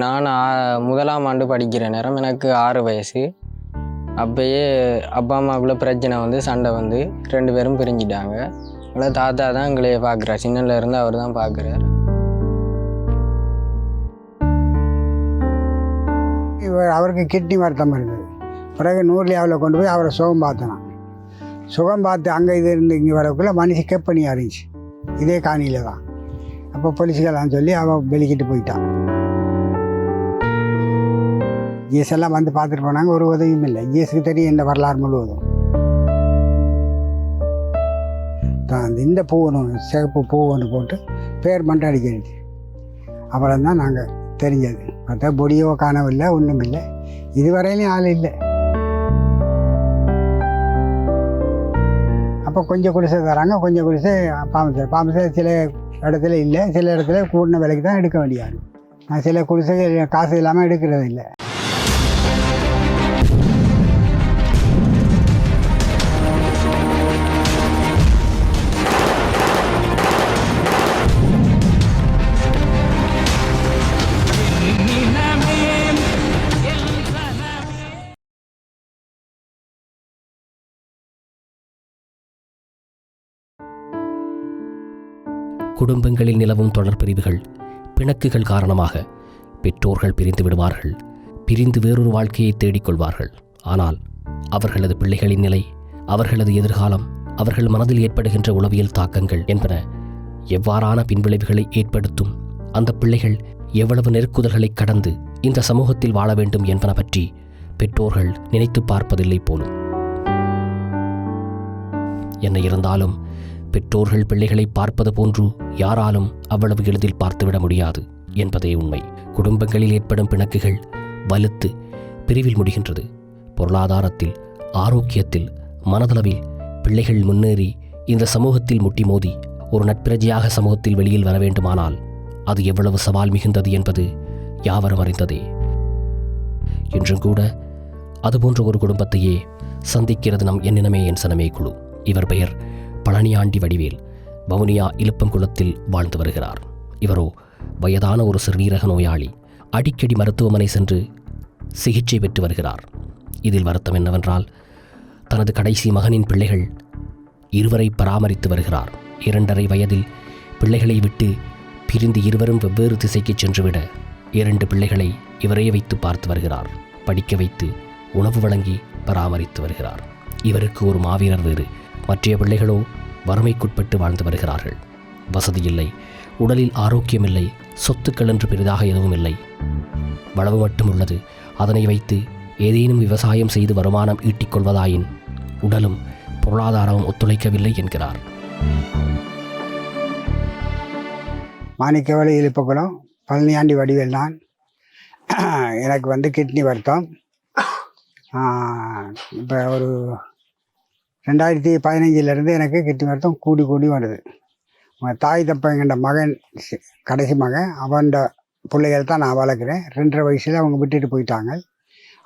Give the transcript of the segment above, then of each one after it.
நான் முதலாம் ஆண்டு படிக்கிற நேரம் எனக்கு ஆறு வயசு. அப்பயே அப்பா அம்மாக்குள்ள பிரச்சனை வந்து சண்டை வந்து ரெண்டு பேரும் பிரிஞ்சிட்டாங்க. அதனால் தாத்தா தான் எங்களையே பார்க்குறார் சின்னலேருந்து அவர் தான் பார்க்குறாரு இவர் அவருக்கு கிட்னி வருத்தம் இருந்தது. பிறகு நூர்லியாவில் கொண்டு போய் அவரை சுகம் பார்த்தனான். சுகம் பார்த்து அங்கே இது இருந்து இங்கே வரக்குள்ள மனுஷன் கெப்பனியாக இருந்துச்சு இதே காணியில் தான். அப்போ போலீஸ்கெல்லாம் சொல்லி அவன் வெளிக்கிட்டு போயிட்டான். ஜிஎஸ் எல்லாம் வந்து பார்த்துட்டு போனாங்க ஒரு உதவியும் இல்லை. ஜிஎஸ்க்கு தெரியும் இந்த வரலாறு முழுவதும். தான் இந்த பூ ஒன்று சிகப்பு பூ ஒன்று போட்டு பேர் மட்டும் அடிக்கிறது அப்புறம் தான் நாங்கள் தெரிஞ்சது. பார்த்தா பொடியோ காணவில்லை ஒன்றும் இல்லை. இதுவரையிலையும் ஆள் இல்லை. அப்போ கொஞ்சம் குடிசை தராங்க கொஞ்சம் குடிசை பாம்பு பாம்பு சில இடத்துல இல்லை. சில இடத்துல கூடின விலைக்கு தான் எடுக்க வேண்டியாது. நான் சில குடிசை காசு இல்லாமல் எடுக்கிறது இல்லை. குடும்பங்களில் நிலவும் தொடர்பிரிவுகள் பிணக்குகள் காரணமாக பெற்றோர்கள் பிரிந்து விடுவார்கள் பிரிந்து வேறொரு வாழ்க்கையை தேடிக்கொள்வார்கள். ஆனால் அவர்களது பிள்ளைகளின் நிலை அவர்களது எதிர்காலம் அவர்கள் மனதில் ஏற்படுகின்ற உளவியல் தாக்கங்கள் என்பன எவ்வாறான பின்விளைவுகளை ஏற்படுத்தும் அந்த பிள்ளைகள் எவ்வளவு நெருக்குதல்களை கடந்து இந்த சமூகத்தில் வாழ வேண்டும் என்பன பற்றி பெற்றோர்கள் நினைத்து பார்ப்பதில்லை போலும். என்ன இருந்தாலும் பெற்றோர்கள் பிள்ளைகளை பார்ப்பது போன்று யாராலும் அவ்வளவு எளிதில் பார்த்துவிட முடியாது என்பதே உண்மை. குடும்பங்களில் ஏற்படும் பிணக்குகள் வலுத்து பிரிவில் முடிகின்றது. பொருளாதாரத்தில் ஆரோக்கியத்தில் மனதளவில் பிள்ளைகள் முன்னேறி இந்த சமூகத்தில் முட்டி மோதி ஒரு நட்பிரஜையாக சமூகத்தில் வெளியில் வர வேண்டுமானால் அது எவ்வளவு சவால் மிகுந்தது என்பது யாவரும் அறிந்ததே. இன்றும் கூட அதுபோன்ற ஒரு குடும்பத்தையே சந்திக்கிறது நம் எண்ணினமே என் சனமே குழு. இவர் பெயர் பழனியாண்டி வடிவேல் வவுனியா இலுப்பங்குளத்தில் வாழ்ந்து வருகிறார். இவரோ வயதான ஒரு சிறுநீரக நோயாளி. அடிக்கடி மருத்துவமனை சென்று சிகிச்சை பெற்று வருகிறார். இதில் வருத்தம் என்னவென்றால் தனது கடைசி மகனின் பிள்ளைகள் இருவரை பராமரித்து வருகிறார். இரண்டரை வயதில் பிள்ளைகளை விட்டு பிரிந்து இருவரும் வெவ்வேறு திசைக்கு சென்றுவிட இரண்டு பிள்ளைகளை இவரே வைத்து பார்த்து வருகிறார். படிக்க வைத்து உணவு வழங்கி பராமரித்து வருகிறார். இவருக்கு ஒரு மாவீரர் வேறு மற்றைய பிள்ளைகளோ வறுமைக்குட்பட்டு வாழ்ந்து வருகிறார்கள். வசதி இல்லை உடலில் ஆரோக்கியமில்லை சொத்துக்கள் என்று பெரிதாக எதுவும் இல்லை. வளவு மட்டும் உள்ளது அதனை வைத்து ஏதேனும் விவசாயம் செய்து வருமானம் ஈட்டிக் கொள்வதாயின் உடலும் பொருளாதாரமும் ஒத்துழைக்கவில்லை என்கிறார். மாணிக்கவளி இழுப்பக்குளம் பழனியாண்டி வடிவேல் நான் எனக்கு வந்து கிட்னி வருத்தம். இப்போ ஒரு ரெண்டாயிரத்தி பதினஞ்சிலேருந்து எனக்கு கிட்டி வருத்தம் கூடி கூடி வருது தாய் தப்பங்கிற மகன் கடைசி மகன் அவன்ட பிள்ளைகள் தான் நான் வளர்க்குறேன். ரெண்டரை வயசில் அவங்க விட்டுட்டு போயிட்டாங்க.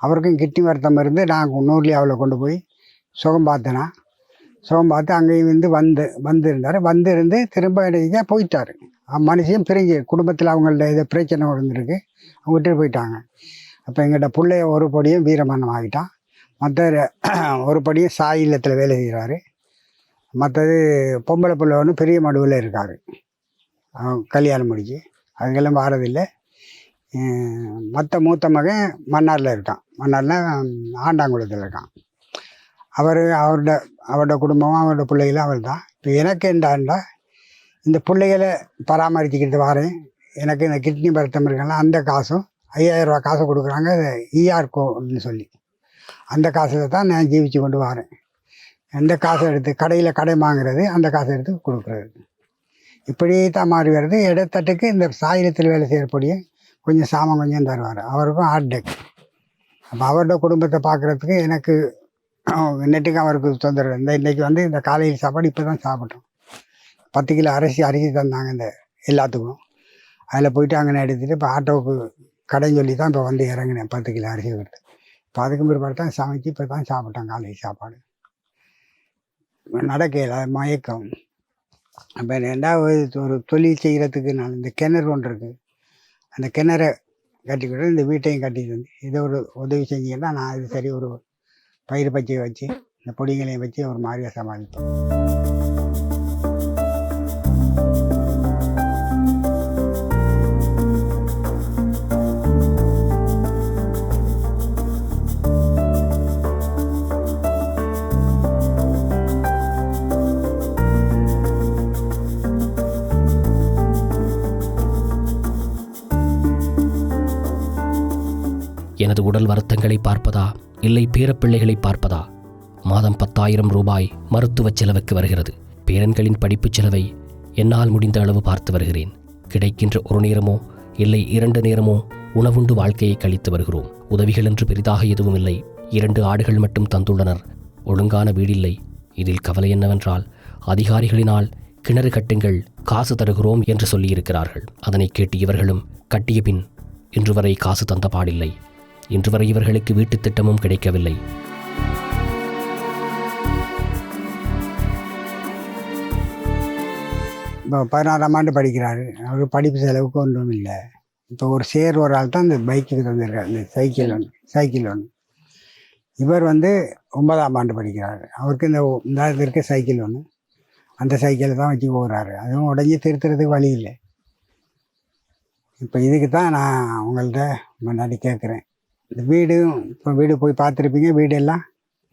அவருக்கும் கிட்னி வருத்தம் இருந்து நான் நூர்லியாவில் கொண்டு போய் சுகம் பார்த்தேனா. சுகம் பார்த்து அங்கேயும் வந்து வந்து வந்திருந்தார். வந்து இருந்து திரும்ப இடையே போயிட்டார். மனுஷன் பிரிஞ்சு குடும்பத்தில் அவங்கள்ட்ட ஏதோ பிரச்சனை இருந்திருக்கு அவங்க விட்டுட்டு போயிட்டாங்க. அப்போ எங்கிட்ட பிள்ளைய ஒரு பொடியும் வீரமரணம் ஆகிட்டான் மற்ற ஒரு படியும் சாய் இல்லத்தில் வேலை செய்கிறாரு. மற்றது பொம்பளை பிள்ளை ஒன்று பெரிய மடுவில் இருக்கார். அவன் கல்யாணம் முடிச்சு அதுக்கெல்லாம் வாரதில்லை. மற்ற மூத்த மகன் மன்னாரில் இருக்கான். மன்னாரில் ஆண்டாங்குளத்தில் இருக்கான். அவர் அவரோட அவரோட குடும்பமும் அவரோட பிள்ளைகளும் அவர் தான் இப்போ எனக்கு என்றாண்டா இந்த பிள்ளைகளை பராமரிச்சுக்கிட்டு வரேன். எனக்கு இந்த கிட்னி வருத்தம் இருக்கலாம் அந்த காசும் ஐயாயிரம் ரூபா காசு கொடுக்குறாங்க இஆர் கோன்னு சொல்லி. அந்த காசில் தான் நான் ஜீவிச்சு கொண்டு வரேன். எந்த காசை எடுத்து கடையில் கடை வாங்குறது அந்த காசை எடுத்து கொடுக்குறது. இப்படியே தான் மாறி வருது. இடத்தட்டுக்கு இந்த சாயிரத்தில் வேலை செய்யக்கூடிய கொஞ்சம் சாமம் கொஞ்சம் தருவார். அவருக்கும் ஹார்ட் டேக் அப்போ அவரோட குடும்பத்தை பார்க்குறதுக்கு எனக்கு நெட்டுக்கு அவருக்கு தொந்தரவு. இந்த இன்றைக்கி வந்து இந்த காலையில் சாப்பாடு இப்போ தான் சாப்பிட்டோம். பத்து கிலோ அரிசி அரிசி தந்தாங்க இந்த எல்லாத்துக்கும். அதில் போயிட்டு அங்கே எடுத்துகிட்டு இப்போ ஆட்டோவுக்கு கடைன்னு சொல்லி தான் இப்போ வந்து இறங்கினேன். பத்து கிலோ அரிசி கொடுத்து. இப்போ அதுக்கும் பிற்பாடு தான் சமைச்சு இப்போ தான் சாப்பிட்டோம் காலை சாப்பாடு. நடக்கையில் மயக்கம். அப்போ ரெண்டாவது ஒரு தொழில் செய்கிறதுக்கு நான் இந்த கிணறு ஒன்று இருக்குது அந்த கிணறை கட்டி கொடுத்து இந்த வீட்டையும் கட்டிட்டு வந்து இதை ஒரு உதவி செஞ்சீங்கன்னா நான் அது சரி ஒரு பயிர் பச்சையை வச்சு இந்த பொடிங்களையும் வச்சு ஒரு மாதிரியாக சமாளிப்பேன். எனது உடல் வருத்தங்களை பார்ப்பதா? இல்லை பேரப்பிள்ளைகளை பார்ப்பதா? மாதம் பத்தாயிரம் ரூபாய் மருத்துவச் செலவுக்கு வருகிறது. பேரன்களின் படிப்புச் செலவை என்னால் முடிந்த அளவு பார்த்து வருகிறேன். கிடைக்கின்ற ஒரு நேரமோ இல்லை இரண்டு நேரமோ உணவுண்டு வாழ்க்கையை கழித்து வருகிறோம். உதவிகள் என்று பெரிதாக எதுவும் இல்லை. இரண்டு ஆடுகள் மட்டும் தந்துள்ளனர். ஒழுங்கான வீடில்லை. இதில் கவலை என்னவென்றால் அதிகாரிகளினால் கிணறு கட்டுங்கள் காசு தருகிறோம் என்று சொல்லியிருக்கிறார்கள். அதனை கேட்டு இவர்களும் கட்டிய பின் இன்று வரை காசு தந்த பாடில்லை. இன்று வரை இவர்களுக்கு வீட்டுத் திட்டமும் கிடைக்கவில்லை. இப்போ பதினாறாம் ஆண்டு படிக்கிறாரு. அவர் படிப்பு செலவுக்கு ஒன்றும் இல்லை. இப்போ ஒரு சேர் ஒரு ஆள் தான் இந்த பைக்கு தந்திருக்காரு. இந்த சைக்கிள் ஒன்று சைக்கிள் ஒன்று. இவர் வந்து ஒன்பதாம் ஆண்டு படிக்கிறார். அவருக்கு இந்த இந்த இருக்க சைக்கிள் ஒன்று. அந்த சைக்கிளை தான் வச்சு போகிறாரு. அதுவும் உடஞ்சி திருத்துறதுக்கு வழி இல்லை. இப்போ இதுக்கு தான் நான் உங்கள்கிட்ட முன்னாடி கேட்குறேன். இந்த வீடும் இப்போ வீடு போய் பார்த்துருப்பீங்க வீடு எல்லாம்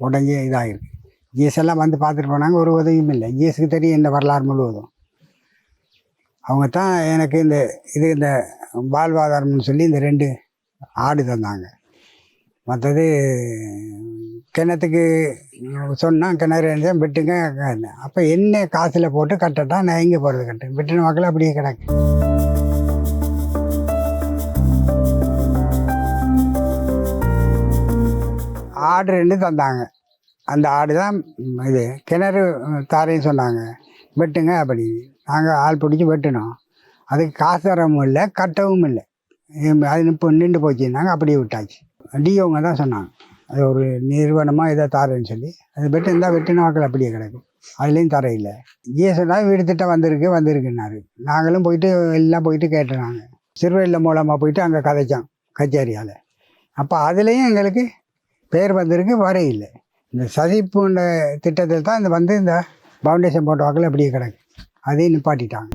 உடஞ்சி இதாகிருக்கு ஜிஎஸ் எல்லாம் வந்து பார்த்துட்டு போனாங்க ஒரு உதவியும் இல்லை. ஜிஎஸ்க்கு தெரியும் இந்த வரலாறு முழுவதும். அவங்க தான் எனக்கு இந்த இது இந்த வாழ்வாதாரம்னு சொல்லி இந்த ரெண்டு ஆடு தந்தாங்க. மற்றது கிணத்துக்கு சொன்னால் கிணறு இருந்தால் விட்டுங்க அப்போ என்ன காசில் போட்டு கட்டட்டா நான் எங்கே போகிறது கட்டு? விட்டுன மக்கள் அப்படியே கிடக்கு. ஆடு ரெண்டு தந்தாங்க. அந்த ஆடு தான் இது கிணறு தாரையும் சொன்னாங்க. வெட்டுங்க அப்படி. நாங்கள் ஆள் பிடிச்சி வெட்டினோம். அதுக்கு காசு தரவும் இல்லை கட்டவும் இல்லை. அது இப்போ நின்று போச்சுன்னாங்க அப்படியே விட்டாச்சு. டிஓங்க தான் சொன்னாங்க. அது ஒரு நிறுவனமாக இதை தாரேன்னு சொல்லி. அது வெட்டு இருந்தால் வெட்டின வாக்கள் அப்படியே கிடக்கும் அதுலேயும் தர இல்லை. வீடு திட்டம் வந்திருக்கு வந்திருக்குன்னாரு. நாங்களும் போயிட்டு எல்லாம் போயிட்டு கேட்டோம் சிறுவையில் மூலமாக போயிட்டு அங்கே கதைச்சோம் கச்சேரியால். அப்போ அதுலேயும் எங்களுக்கு பேர் வந்திருக்கு வரையில் இல்லை. இந்த சதிப்புன்ற திட்டத்தில் தான் இந்த வந்து இந்த ஃபவுண்டேஷன் போட்ட வாக்கில் அப்படியே கிடக்கு. அதையும் நிப்பாட்டிட்டாங்க.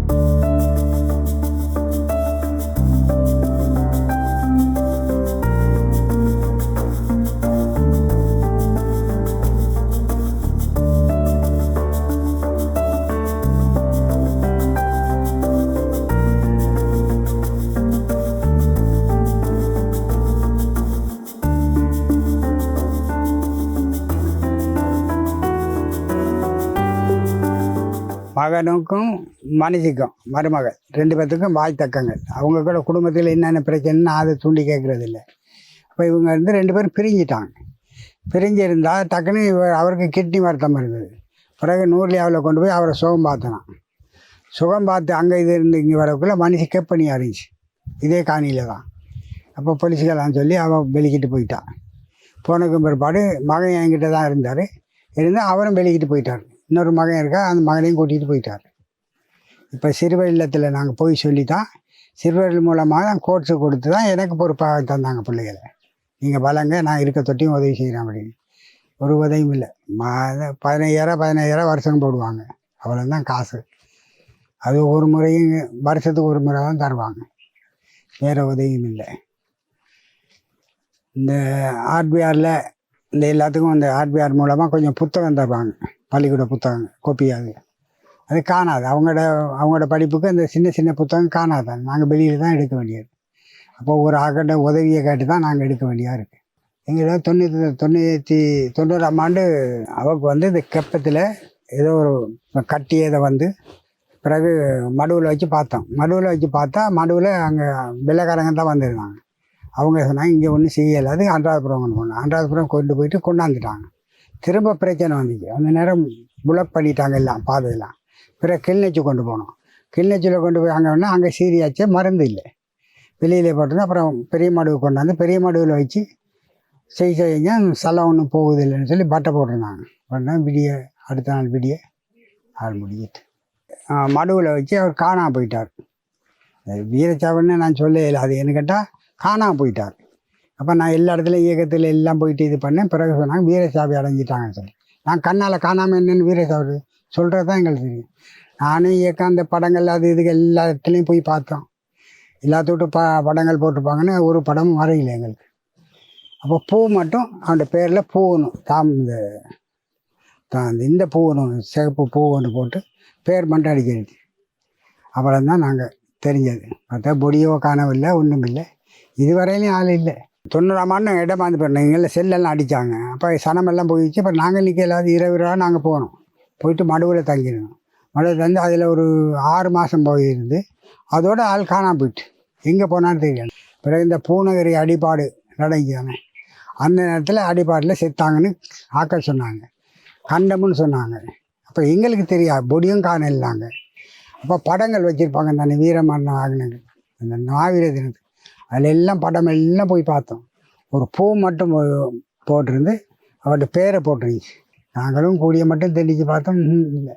மகனுக்கும் மனுஷிக்கும் மருமகள். ரெண்டு பேர்த்துக்கும் வாய் தக்கங்கள் அவங்க கூட குடும்பத்தில் என்னென்ன பிரச்சனைன்னு அதை தூண்டி கேட்குறது இல்லை அப்போ இவங்க வந்து ரெண்டு பேரும் பிரிஞ்சிட்டாங்க. பிரிஞ்சிருந்தால் டக்குனு டக்குன்னு அவருக்கு கிட்னி வருத்தம் இருந்தது பிறகு நூர்லியாவில் கொண்டு போய் அவரை சுகம் பார்த்தனான் சுகம் பார்த்து அங்கே இது இருந்து இங்கே வரக்குள்ளே மனுஷி பண்ணி இருந்துச்சு இதே காணியில் தான். அப்போ போலீஸ்கெல்லாம் சொல்லி அவன் வெளிக்கிட்டு போயிட்டான். போனதுக்கு பிற்பாடு மகன் என்கிட்ட தான் இருந்தார். இருந்தால் அவரும் வெளிக்கிட்டு போயிட்டார். இன்னொரு மகன் இருக்கா அந்த மகனையும் கூட்டிகிட்டு போயிட்டார். இப்போ சிறுவர் இல்லத்தில் நாங்கள் போய் சொல்லி தான் சிறுவர் மூலமாக தான் கோர்ஸு கொடுத்து தான் எனக்கு பொறுப்பாக தந்தாங்க பிள்ளைகளை. நீங்கள் வளங்க நான் இருக்க தொட்டியும் உதவி செய்கிறேன் அப்படின்னு. ஒரு உதவியும் இல்லை. மா- பதினையாயிரம் பதினையாயிரம் வருஷம் போடுவாங்க. அவ்வளோதான் காசு. அது ஒரு முறையும் வருஷத்துக்கு ஒரு முறை தான் தருவாங்க. வேறு உதவியும் இல்லை. இந்த ஆர்பிஆரில் இந்த எல்லாத்துக்கும் இந்த ஆர்பிஆர் மூலமாக கொஞ்சம் புத்தகம் தருவாங்க. பள்ளிக்கூட புத்தகம் கோப்பியாது. அது காணாது. அவங்களோட அவங்களோட படிப்புக்கு அந்த சின்ன சின்ன புத்தகம் காணாது. நாங்கள் வெளியில் தான் எடுக்க வேண்டியது. அப்போ ஒரு ஆக்கிட்ட உதவியை கேட்டு தான் நாங்கள் எடுக்க வேண்டியதாக இருக்குது எங்களோட தொண்ணூற்றி தொண்ணூற்றி தொண்ணூறாம் ஆண்டு அவருக்கு வந்து இந்த கெப்பத்தில் ஏதோ ஒரு கட்டியதை வந்து பிறகு மடுவில் வச்சு பார்த்தோம். மடுவில் வச்சு பார்த்தா மடுவில் அங்கே வெள்ளைக்காரங்க தான் வந்திருந்தாங்க. அவங்க சொன்னாங்க இங்கே ஒன்றும் செய்யலாது அன்றாதபுரம் கொண்டு போனோம் அன்றாதபுரம் கொண்டு போயிட்டு கொண்டாந்துட்டாங்க. திரும்ப பிரச்சனை வந்துச்சு. அந்த நேரம் புலக் பண்ணிட்டாங்க எல்லாம் பாதையெல்லாம் பிறகு கிளிநொச்சி கொண்டு போனோம். கிளிநொச்சியில் கொண்டு போய் அங்கே வேணால் அங்கே சீரியாச்சு மருந்து இல்லை. வெளியில் போட்டு அப்புறம் பெரிய மடுவு கொண்டாந்து பெரிய மடுவில் வச்சு செய் செய்யுங்க. சலம் ஒன்றும் போகுது இல்லைன்னு சொல்லி பட்டை போட்டிருந்தாங்க. உடனே விடிய அடுத்த நாள் விடிய ஆள் முடிஞ்சிட்டு. மடுவில் வச்சு அவர் காணாமல் போயிட்டார். அது வீரச்சாவுன்னு நான் சொல்லவே இல்லை. அது என்ன கேட்டால் காணாமல் போயிட்டார். அப்போ நான் எல்லா இடத்துலையும் இயக்கத்தில் எல்லாம் போயிட்டு இது பண்ணேன். பிறகு சொன்னாங்க வீரசாவி அடைஞ்சிட்டாங்கன்னு சொல்லி. நான் கண்ணால் காணாமல் என்னென்னு வீரசாவி சொல்கிறது தான் எங்களுக்கு தெரியும். நானும் இயக்கம் அந்த படங்கள் அது இதுக்கு எல்லா இடத்துலையும் போய் பார்த்தோம். எல்லாத்தோட்டு ப படங்கள் போட்டிருப்பாங்கன்னு ஒரு படமும் வரையில எங்களுக்கு. அப்போ பூ மட்டும் அவனோட பேரில் பூவணும். தாம் இந்த தான் இந்த பூவணும் சிகப்பு பூ ஒன்று போட்டு பேர் மட்டும் அடிக்கிறது அப்புறம் தான் நாங்கள் தெரிஞ்சது. பார்த்தா பொடியோ காணவில்லை ஒன்றும் இல்லை இதுவரையிலையும் ஆள் இல்லை. தொண்ணூறாம் ஆண்டு இடம் வந்து போயிருந்தோம் எங்களை செல்லெல்லாம் அடித்தாங்க அப்போ சனமெல்லாம் போயிடுச்சு. அப்புறம் நாங்கள் நிற்க இல்லாத இரவு இரவாக நாங்கள் போனோம். போயிட்டு மடுவில் தங்கியிருந்தோம். மடுவில் தந்து அதில் ஒரு ஆறு மாதம் போயிருந்து அதோட ஆள் காணாம போயிட்டு எங்கே போனான்னு தெரியல. பிறகு இந்த பூநகரி அடிப்பாடு நடந்தானே அந்த நேரத்தில் அடிப்பாட்டில் செத்தாங்கன்னு ஆக்கள் சொன்னாங்க. கண்டம்னு சொன்னாங்க. அப்போ எங்களுக்கு தெரியாது. பொடியும் காண இல்லாங்க அப்போ படங்கள் வச்சுருப்பாங்க. தானே வீரமரணம் ஆகினது அந்த நாவீர தினத்துக்கு அதில் எல்லாம் படம் எல்லாம் போய் பார்த்தோம். ஒரு பூ மட்டும் போட்டிருந்து அவர்கிட்ட பேரை போட்டுருந்துச்சு. நாங்களும் கூடிய மட்டும் தெளிச்சு பார்த்தோம். இல்லை.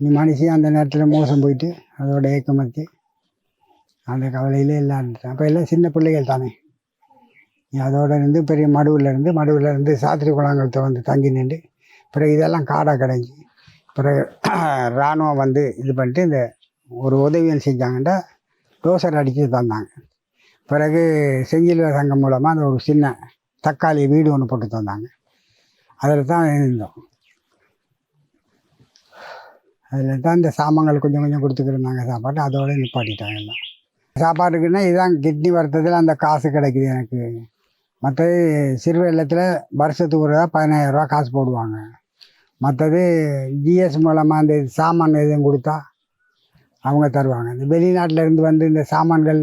நீ மனுஷன் அந்த நேரத்தில் மோசம் போயிட்டு அதோட ஏக்கமத்தி அந்த கவலையிலே எல்லாம் இருந்துச்சு அப்போ எல்லாம் சின்ன பிள்ளைகள் தானே. அதோட இருந்து பெரிய மடுவில் இருந்து மடுவில் இருந்து சாத்திரி குளங்கள்கிட்ட வந்து தங்கி நின்று பிறகு இதெல்லாம் காடாக கிடைஞ்சி பிறகு இராணுவம் வந்து இது பண்ணிட்டு இந்த ஒரு உதவியம் செஞ்சாங்கன்னா டோசர் அடித்து தந்தாங்க. பிறகு செஞ்சிலுவை சங்கம் மூலமாக அந்த ஒரு சின்ன தக்காளி வீடு ஒன்று போட்டு தந்தாங்க. அதில் தான் இருந்தோம். அதில் தான் இந்த சாமான்கள் கொஞ்சம் கொஞ்சம் கொடுத்துக்கிருந்தாங்க சாப்பாடு அதோட நிப்பாட்டிட்டாங்க எல்லாம். சாப்பாட்டுக்குன்னா இதுதான் கிட்னி வரத்ததில் அந்த காசு கிடைக்குது எனக்கு. மற்றது சிறு வெள்ளத்தில் வருஷத்துக்கு ஒரு ரூபா பதினாயிரரூவா காசு போடுவாங்க. மற்றது ஜிஎஸ் மூலமாக அந்த சாமான் எதுவும் கொடுத்தா அவங்க தருவாங்க. இந்த வெளிநாட்டிலேருந்து வந்து இந்த சாமான்கள்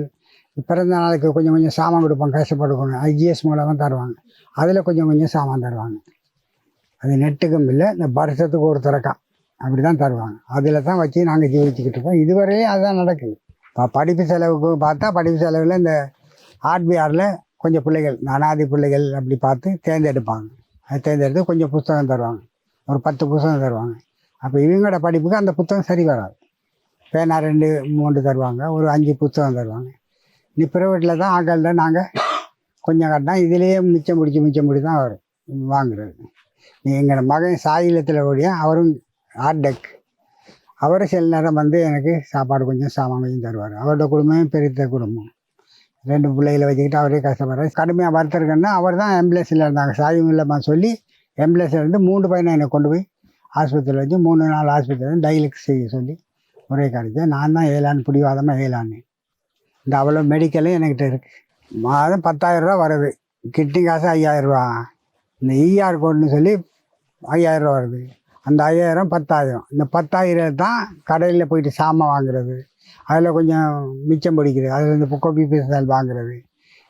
பிறந்த நாளுக்கு கொஞ்சம் கொஞ்சம் சாமான் கொடுப்பாங்க கஷ்டப்படுவாங்க அது ஜிஎஸ் மூலமாக தருவாங்க. அதில் கொஞ்சம் கொஞ்சம் சாமான் தருவாங்க. அது நெட்டுக்கும் இல்லை இந்த வருஷத்துக்கு ஒரு திறக்கா அப்படி தான் தருவாங்க. அதில் தான் வச்சு நாங்கள் ஜீவிச்சுக்கிட்டு இருக்கோம். இதுவரையும் அதுதான் நடக்குது. இப்போ படிப்பு செலவுக்கு பார்த்தா படிப்பு செலவில் இந்த ஆர்பிஆரில் கொஞ்சம் பிள்ளைகள் இந்த பிள்ளைகள் அப்படி பார்த்து தேர்ந்தெடுப்பாங்க. அது தேர்ந்தெடுத்து கொஞ்சம் புத்தகம் தருவாங்க. ஒரு பத்து புத்தகம் தருவாங்க. அப்போ இவங்களோட படிப்புக்கு அந்த புத்தகம் சரி வராது. பேனா ரெண்டு மூன்று தருவாங்க. ஒரு அஞ்சு புத்தகம் தருவாங்க. நீ ப்ரைவேட்டில் தான் ஆக்கள்ல நாங்கள் கொஞ்சம் கட்டினா இதுலேயே மிச்சம் பிடிச்சி மிச்சம் பிடி தான் வரும் வாங்குறது நீ எங்களோட மகன் சாயிலத்தில் ஓடிய அவரும் ஆர்டெக் அவரும் சில நேரம் வந்து எனக்கு சாப்பாடு கொஞ்சம் சாமான் கொஞ்சம் தருவார். அவரோட குடும்பமே பெருத்த குடும்பம். ரெண்டு பிள்ளைகளை வச்சுக்கிட்டு அவரே கஷ்டப்படுறாரு. கடுமையாக வருத்தருக்குன்னா அவர் தான் ஆம்புலன்ஸில் இருந்தாங்க. சாயும் இல்லைம்மா சொல்லி ஆம்புலன்ஸில் இருந்து மூணு பையனை என்னை கொண்டு போய் ஆஸ்பத்திரியில் வச்சு மூணு நாள் ஆஸ்பத்திரியில் டயலிக்ஸ் செய்ய சொல்லி ஒரே கிடைச்சேன் நான் தான் ஏழான்னு பிடிவாதமாக ஏழான்னு. இந்த அவ்வளோ மெடிக்கலும் என்கிட்ட இருக்குது மாதம் பத்தாயிரரூவா வருது. கிட்னி காசு ஐயாயிரரூவா இந்த இஆர் கோட்னு சொல்லி ஐயாயிரரூவா வருது. அந்த ஐயாயிரம் பத்தாயிரம். இந்த பத்தாயிரம் தான் கடையில் போயிட்டு சாமான் வாங்குறது. அதில் கொஞ்சம் மிச்சம் பிடிக்கிறது. அதில் இந்த கொப்பி பீசல் வாங்குறது.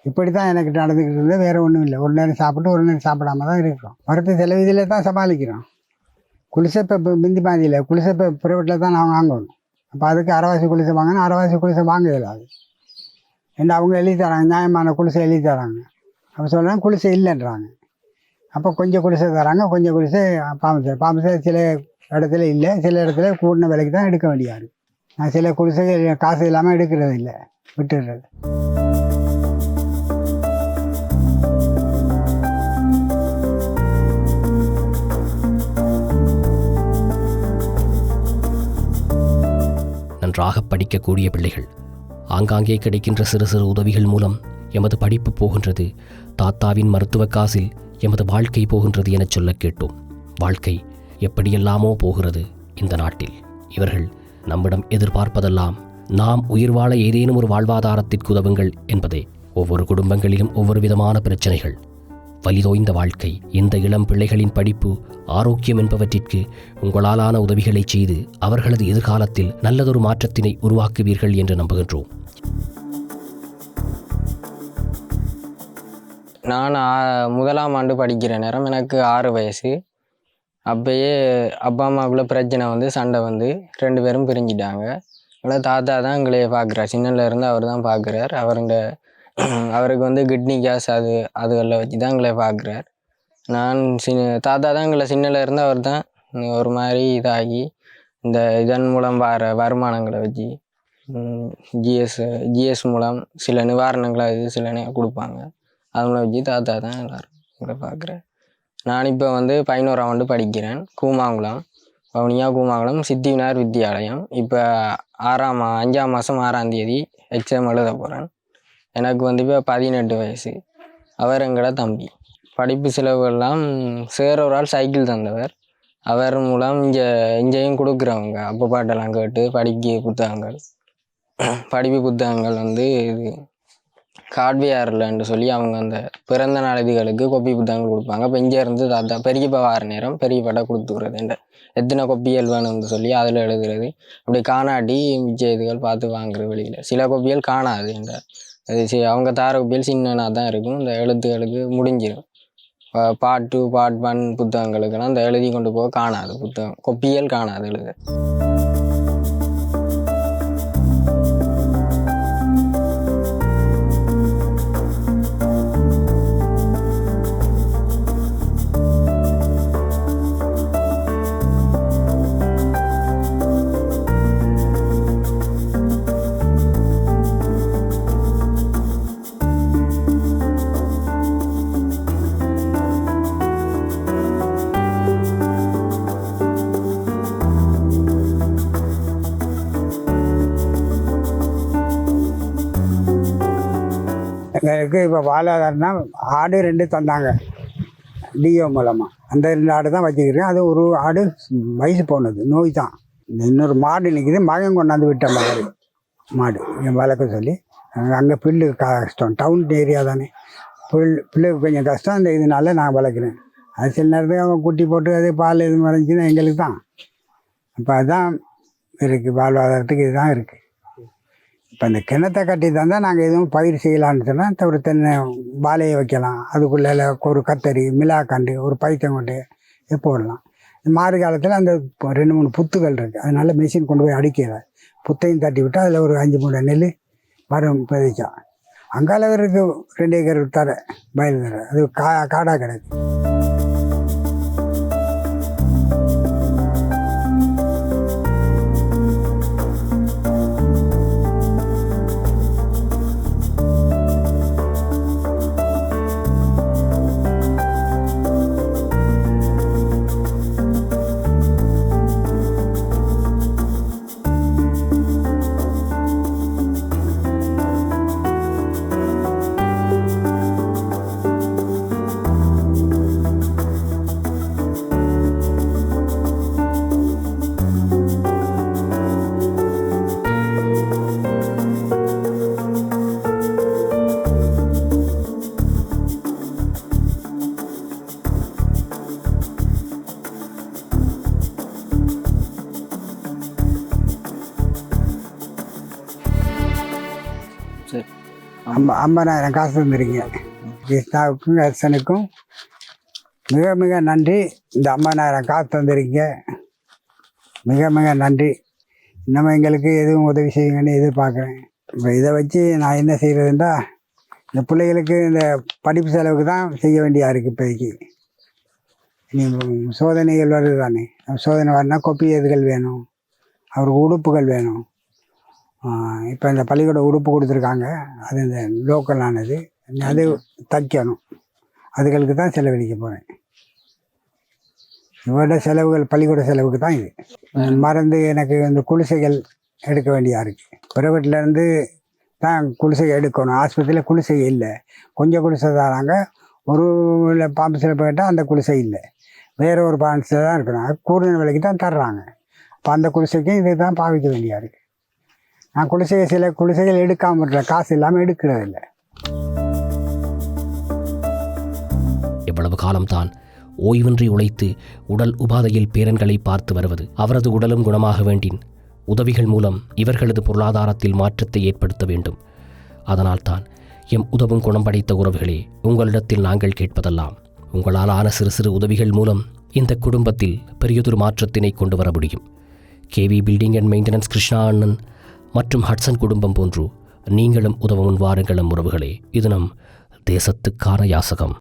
இப்படி தான் எனக்கு நடந்துக்கிட்டு இருந்தது வேறு ஒன்றும் இல்லை. ஒரு நேரம் சாப்பிட்டு ஒரு நேரம் சாப்பிடாம தான் இருக்கிறோம். வரத்து செலவு இதில் தான் சமாளிக்கிறோம். குளிசப்பை இப்போ மிந்தி பாதியில் குளிசப்பை இப்போ ப்ரைவேட்டில் தான் நான் வாங்கணும். அப்போ அதுக்கு அரைவாசி குளிசை வாங்கினா அரைவாசி குளிசை வாங்க அது. ஏன்னா அவங்க எழுதி தராங்க. நியாயமான குடிசை எழுதி தராங்க. அப்போ சொல்கிறாங்க குடிசை இல்லைன்றாங்க. அப்போ கொஞ்சம் குடிசை தராங்க. கொஞ்சம் குடிசை பாம்பு பாம்பு சில இடத்துல இல்லை. சில இடத்துல கூடின விலைக்கு தான் எடுக்க வேண்டியாது. நான் சில குளிசை காசு இல்லாமல் எடுக்கிறது இல்லை. விட்டுடுறது நன்றாக படிக்கக்கூடிய பிள்ளைகள் ஆங்காங்கே கிடைக்கின்ற சிறு சிறு உதவிகள் மூலம் எமது படிப்பு போகின்றது. தாத்தாவின் மருத்துவ காசில் எமது வாழ்க்கை போகின்றது எனச் சொல்ல கேட்டோம். வாழ்க்கை எப்படியெல்லாமோ போகிறது இந்த நாட்டில். இவர்கள் நம்மிடம் எதிர்பார்ப்பதெல்லாம் நாம் உயிர் வாழ ஏதேனும் ஒரு வாழ்வாதாரத்திற்கு உதவுங்கள் என்பதே. ஒவ்வொரு குடும்பங்களிலும் ஒவ்வொரு விதமான பிரச்சனைகள். வலிதோய்ந்த வாழ்க்கை. இந்த இளம் பிள்ளைகளின் படிப்பு ஆரோக்கியம் என்பவற்றிற்கு உங்களாலான உதவிகளை செய்து அவர்களது எதிர்காலத்தில் நல்லதொரு மாற்றத்தினை உருவாக்குவீர்கள் என்று நம்புகின்றோம். நான் முதலாம் ஆண்டு படிக்கிற நேரம் எனக்கு ஆறு வயசு. அப்பயே அப்பா அம்மாவுக்குள்ள பிரச்சனை வந்து சண்டை வந்து ரெண்டு பேரும் பிரிஞ்சிட்டாங்க. அதனால் தாத்தா தான் எங்களைய பார்க்குறார் சின்னல இருந்து அவர் தான் பார்க்குறார் அவருடைய அவருக்கு வந்து கிட்னி கேஸ் அது அதுகளில் வச்சு தான் எங்களை பார்க்குறார் நான் சின்ன தாத்தா தான் எங்களை சின்னல இருந்து அவர் தான் ஒரு மாதிரி இதாகி இந்த இதன் மூலம் வர வருமானங்களை வச்சு ஜிஎஸ் ஜிஎஸ் மூலம் சில நிவாரணங்களை இது சில கொடுப்பாங்க. அவங்கள வச்சு தாத்தா தான் எல்லாரும் எங்களை பார்க்குறேன் நான் இப்போ வந்து பதினோராம் ஆண்டு படிக்கிறேன் கூமாங்குளம். வவுனியா கூமாங்குளம் சித்தி விநாயகர் வித்தியாலயம். இப்போ ஆறாம் மா அஞ்சாம் மாதம் ஆறாம் தேதி எக்ஸாம் எழுத போகிறேன் எனக்கு வந்து இப்போ பதினெட்டு வயசு. அவர் எங்களோட தம்பி. படிப்பு செலவுகள்லாம் சேரவரால் சைக்கிள் தந்தவர். அவர் மூலம் இங்கே இங்கேயும் கொடுக்குறவங்க. அப்பா பாட்டெல்லாம் கேட்டு படிக்க புத்தகங்கள். படிப்பு புத்தகங்கள் வந்து இது ஹார்ட்வேர்லன்னு சொல்லி அவங்க அந்த பிறந்த நாள் இதுகளுக்கு கொப்பி புத்தகங்கள் கொடுப்பாங்க. இப்போ இங்கேருந்து தாத்தா பெரியப்பா வார நேரம் பெரியப்பாட்ட கொடுத்துக்கிறது இந்த எத்தனை கொப்பிகள் வேணும்னு சொல்லி அதில் எழுதுறது. அப்படி காணாட்டி மிச்ச இதுகள் பார்த்து வாங்குறது வெளியில் சில கொப்பிகள் காணாது. இந்த அது சரி அவங்க தார கொப்பிகள் சின்னனா தான் இருக்கும். இந்த எழுத்துகளுக்கு முடிஞ்சிடும் பாட்டு பாட் பன் புத்தகங்களுக்கெல்லாம் இந்த எழுதி கொண்டு போக காணாது. புத்தகம் கொப்பியல் காணாது எழுத. எங்களுக்கு இப்போ வாழ்வாதாரம்னா ஆடு ரெண்டு தந்தாங்க. டிஓ மூலமாக அந்த ரெண்டு ஆடு தான் வச்சுக்கிறேன் அது ஒரு ஆடு வயசு போனது. நோய் தான். இன்னொரு மாடு நிற்கிது மகன் கொண்டாந்து விட்ட மாதிரி மாடு. என் வளர்க்க சொல்லி. அங்கே பில்லு கஷ்டம். டவுன் ஏரியா தானே. புல் பிள்ளைக்கு கொஞ்சம் கஷ்டம். அந்த இதனால நான் வளர்க்குறேன். அது சில நேரத்துக்கு அவங்க குட்டி போட்டு அது பால் இது மறைஞ்சுன்னா எங்களுக்கு தான். இப்போ அதுதான் இருக்குது வாழ்வாதாரத்துக்கு இதுதான் இருக்குது இப்போ இந்த கிணத்தை கட்டி தந்தால் நாங்கள் எதுவும் பயிர் செய்யலாம்னு சொன்னால் ஒரு தென்னை வாழையை வைக்கலாம். அதுக்குள்ளே ஒரு கத்தரி மிளாக்கண்டு ஒரு பைத்தங்கொண்டு இது போடலாம். இந்த மாறு காலத்தில் அந்த ரெண்டு மூணு புத்துகள் இருக்குது அதனால மிஷின் கொண்டு போய் அடிக்கல. புத்தையும் தட்டி விட்டு அதில் ஒரு அஞ்சு மூணு நெல் வரும் பதிச்சோம் அங்கால இருக்கு ரெண்டு ஏக்கர் தர வயல் தர அது கா காடாக கிடக்கு. ஐம்பதாயிரம் காசு தந்துருக்கீங்க. கிருஷ்ணாவுக்கும் அரசனுக்கும் மிக மிக நன்றி. இந்த ஐம்பதாயிரம் காசு தந்துருங்க மிக மிக நன்றி. இன்னமும் எங்களுக்கு எதுவும் உதவி செய்யுங்கன்னு எதிர்பார்க்குறேன். இப்போ இதை வச்சு நான் என்ன செய்கிறதுன்றா இந்த பிள்ளைகளுக்கு இந்த படிப்பு செலவுக்கு தான் செய்ய வேண்டியா இருக்குது இப்போதைக்கு. நீ சோதனைகள் வருது தானே. சோதனை வரனா கொப்பி எதுகள் வேணும். அவருக்கு உடுப்புகள் வேணும். இப்போ இந்த பள்ளிக்கூட உடுப்பு கொடுத்துருக்காங்க. அது இந்த லோக்கலானது அது தைக்கணும். அதுகளுக்கு தான் செலவழிக்க போகிறேன் இவரோட செலவுகள் பள்ளிக்கூட செலவுக்கு தான் இது. மறந்து எனக்கு இந்த குளிசைகள் எடுக்க வேண்டியா இருக்குது பிரைவேட்ல இருந்து தான் குளிசை எடுக்கணும். ஆஸ்பத்திரியில் குளிசை இல்லை. கொஞ்சம் குளிசை தராங்க. ஒரு பாம்பு சிறப்பு கேட்டால் அந்த குளிசை இல்லை. வேற ஒரு பாம்பு தான் இருக்கணும். கூடுதல் விலைக்கு தான் தர்றாங்க. அப்போ அந்த குளிசைக்கும் இது தான் பாவிக்க வேண்டியா இருக்குது நான் குளிசையை சில குளிசைகள் எடுக்காமல் இருக்கேன் காசு இல்லாமல் எடுக்கிறது இல்லை எவ்வளவு காலம்தான் ஓய்வின்றி உழைத்து உடல் உபாதையில் பேரன்களை பார்த்து வருவது அவரது உடலும் குணமாக வேண்டின். உதவிகள் மூலம் இவர்களது பொருளாதாரத்தில் மாற்றத்தை ஏற்படுத்த வேண்டும். அதனால்தான் எம் உதவும் குணம் படைத்த உறவுகளே உங்களிடத்தில் நாங்கள் கேட்பதெல்லாம் உங்களால் ஆன சிறு சிறு உதவிகள் மூலம் இந்த குடும்பத்தில் பெரியதொரு மாற்றத்தினை கொண்டு வர முடியும். KV building and maintenance Krishna அண்ணன் மற்றும் ஹட்சன் குடும்பம் போன்று நீங்களும் உதவ முன் வாருங்களும் உறவுகளே. இது நம் தேசத்துக்கான யாசகம்.